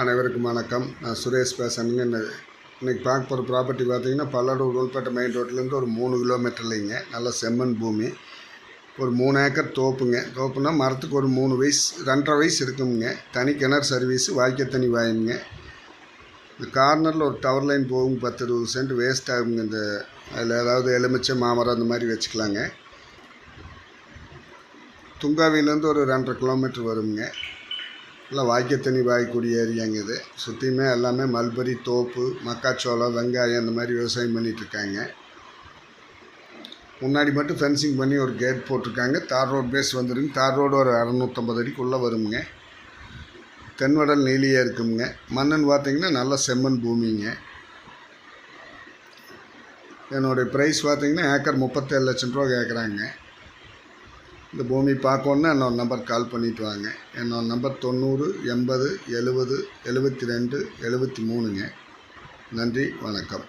அனைவருக்கும் வணக்கம். நான் சுரேஷ் பேசணுங்க இன்றைக்கி இன்னைக்கு பார்க்க போகிற ப்ராப்பர்ட்டி பார்த்தீங்கன்னா பல்லடூர் உள்பேட்டை மெயின் ரோட்லேருந்து ஒரு மூணு கிலோமீட்டர்லைங்க நல்ல செம்மண் பூமி. ஒரு மூணு ஏக்கர் தோப்புங்க. தோப்புனா மரத்துக்கு ஒரு மூணு வயசு ரெண்டரை வயசு இருக்குங்க. தனி கிணறு சர்வீஸு வாய்க்க தனி வாயுங்க. இந்த கார்னரில் ஒரு டவர் லைன் போகும் பத்து இருபது சென்ட் வேஸ்ட் ஆகுங்க. இந்த அதில் ஏதாவது எலுமிச்சை மாமரம் அந்த மாதிரி வச்சுக்கலாங்க. துங்காவிலேருந்து ஒரு ரெண்டரை கிலோமீட்டர் வருங்க. எல்லாம் வாய்க்க வாய்க்கூடிய ஏரியாங்க இது. சுற்றியுமே எல்லாமே மல்பரி தோப்பு மக்காச்சோளம் வெங்காயம் இந்த மாதிரி விவசாயம் பண்ணிகிட்ருக்காங்க முன்னாடி மட்டும் ஃபென்சிங் பண்ணி ஒரு கேட் போட்டிருக்காங்க. தார் ரோடு பேஸ் வந்துருங்க. தார் ரோடு ஒரு அறநூற்றம்பது அடிக்குள்ளே வருங்க தென்வடல் நீலியாக இருக்குங்க மண்ணுன்னு பார்த்தீங்கன்னா நல்ல செம்மண் பூமிங்க. என்னுடைய ப்ரைஸ் பார்த்தீங்கன்னா ஏக்கர் முப்பத்தேழு லட்சம் ரூபா கேட்குறாங்க இந்த பூமி பார்க்கணுன்னா என்னோட நம்பர் கால் பண்ணிட்டு வாங்க. என்னோடய நம்பர் தொண்ணூறு எண்பது எழுபது எழுபத்தி ரெண்டு எழுபத்தி மூணுங்க. நன்றி வணக்கம்.